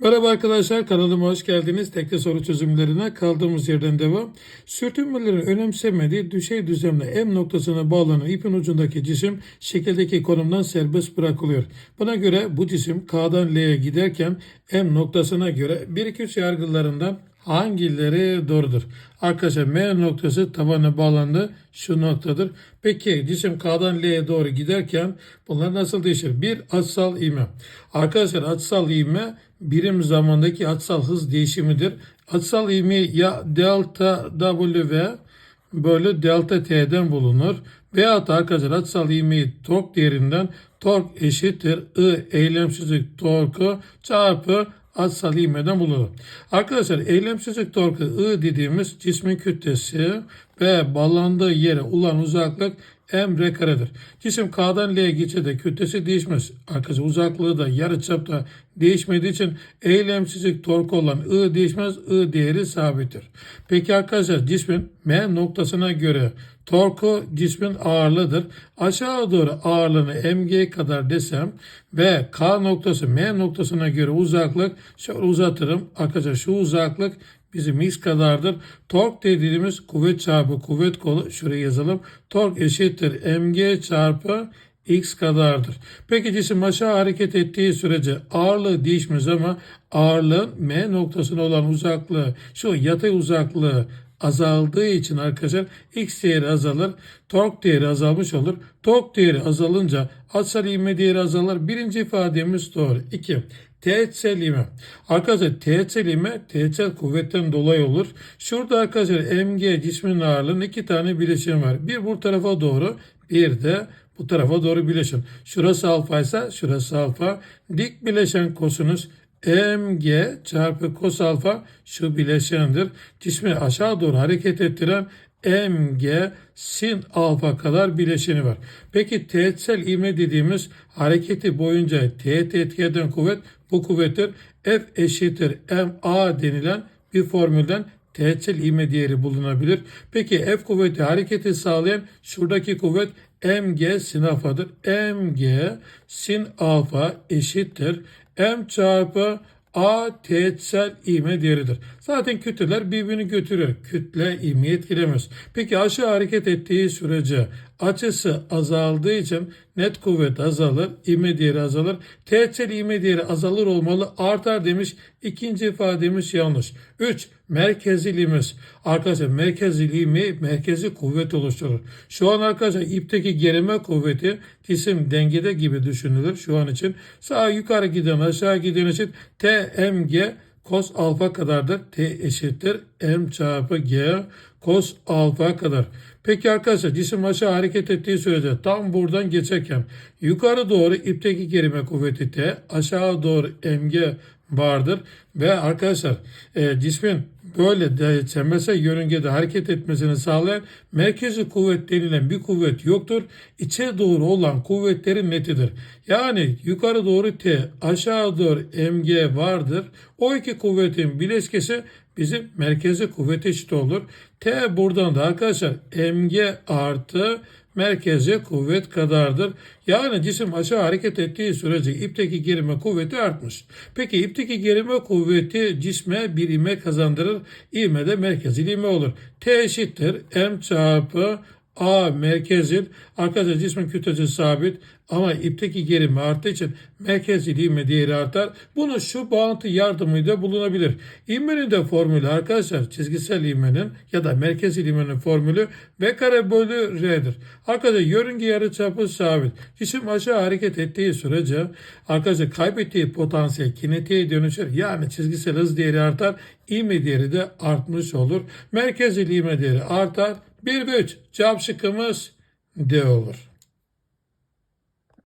Merhaba arkadaşlar kanalıma hoş geldiniz. Tekli soru çözümlerine kaldığımız yerden devam. Sürtünmelerin önemsemediği düşey düzlemle M noktasına bağlanan ipin ucundaki cisim şekildeki konumdan serbest bırakılıyor. Buna göre bu cisim K'dan L'ye giderken M noktasına göre 1-2-3 yargılarından hangileri doğrudur? Arkadaşlar M noktası tabana bağlandı. Şu noktadır. Peki cisim K'dan L'ye doğru giderken bunlar nasıl değişir? Bir açısal ivme. Arkadaşlar açısal ivme birim zamandaki açısal hız değişimidir. Açısal ivme ya delta W bölü delta T'den bulunur. Veyahut da arkadaşlar açısal ivmeyi tork değerinden tork eşittir I eylemsizlik torku çarpı açısal ivmeden bulunur. Arkadaşlar eylemsizlik torku I dediğimiz cismin kütlesi ve bağlandığı yere olan uzaklık m r karedir. Cisim K'dan L'ye geçe de kütlesi değişmez. Arkadaşlar uzaklığı da yarıçapta değişmediği için eylemsizlik torku olan I değişmez. I değeri sabittir. Peki arkadaşlar cismin M noktasına göre torku cismin ağırlığıdır. Aşağı doğru ağırlığını mg kadar desem ve K noktası M noktasına göre uzaklık şöyle uzatırım. Arkadaşlar şu uzaklık bizim x kadardır. Tork dediğimiz kuvvet çarpı kuvvet kolu şuraya yazalım. Tork eşittir mg çarpı x kadardır. Peki cisim aşağı hareket ettiği sürece ağırlığı değişmez ama ağırlığın m noktasına olan uzaklığı şu yatay uzaklığı azaldığı için arkadaşlar x değeri azalır. Tork değeri azalmış olur. Tork değeri azalınca açısal ivme değeri azalır. Birinci ifademiz doğru. 2. Teğetsel ivme. Arkadaşlar teğetsel ivme teğetsel kuvvetten dolayı olur. Şurada arkadaşlar mg cismin ağırlığının iki tane bileşeni var. Bir bu tarafa doğru bir de bu tarafa doğru bileşen. Şurası alfa ise şurası alfa. Dik bileşen kosinüs mg çarpı kos alfa şu bileşendir. Cismi aşağı doğru hareket ettiren mg sin alfa kadar bileşeni var. Peki teğetsel ivme dediğimiz hareketi boyunca teğet etki kuvvet bu kuvvettir. F eşittir ma denilen bir formülden teğetsel ivme değeri bulunabilir. Peki F kuvveti hareketi sağlayan şuradaki kuvvet mg sin alfadır. mg sin alfa eşittir m çarpı A teğetsel ivme değeridir. Zaten kütleler birbirini götürür. Kütle ivmeyi etkilemez. Peki aşağı hareket ettiği sürece açısı azaldığı için net kuvvet azalır, ivme değeri azalır. Teğetsel ivme değeri azalır olmalı, artar demiş. İkinci ifademiz yanlış. 3. Merkezil ivmesi. Arkadaşlar merkezil ivme merkezi kuvvet oluşturur. Şu an arkadaşlar ipteki gerilme kuvveti cisim dengede gibi düşünülür şu an için. Sağa yukarı giden aşağı giden için TMG cos alfa kadardır. T eşittir M çarpı G cos alfa kadar. Peki arkadaşlar cisim aşağı hareket ettiği sürece tam buradan geçerken yukarı doğru ipteki gerime kuvveti T aşağı doğru mg vardır ve arkadaşlar e, cismin böyle de yörüngede hareket etmesini sağlayan merkezi kuvvet denilen bir kuvvet yoktur. İçe doğru olan kuvvetlerin netidir. Yani yukarı doğru T aşağı doğru mg vardır. O iki kuvvetin bileşkesi bizim merkezi kuvvet eşit olur. T buradan da arkadaşlar mg artı merkezi kuvvet kadardır. Yani cisim aşağı hareket ettiği sürece ipteki gerime kuvveti artmış. Peki ipteki gerime kuvveti cisme bir ivme kazandırır. İvme de merkezil ivme olur. T eşittir m çarpı A merkezil. Arkadaşlar cismin kütlesi sabit ama ipteki gerimi arttığı için merkezil ivme değeri artar. Bunu şu bağıntı yardımıyla bulunabilir. İvmenin de formülü arkadaşlar çizgisel ivmenin ya da merkezil ivmenin formülü V kare bölü R'dir. Arkadaşlar yörünge yarıçapı sabit. Cisim aşağı hareket ettiği sürece arkadaşlar kaybettiği potansiyel kinetiğe dönüşür. Yani çizgisel hız değeri artar. İvme değeri de artmış olur. Merkezil ivme değeri artar. 1 ve 3 cevap şıkkımız D olur.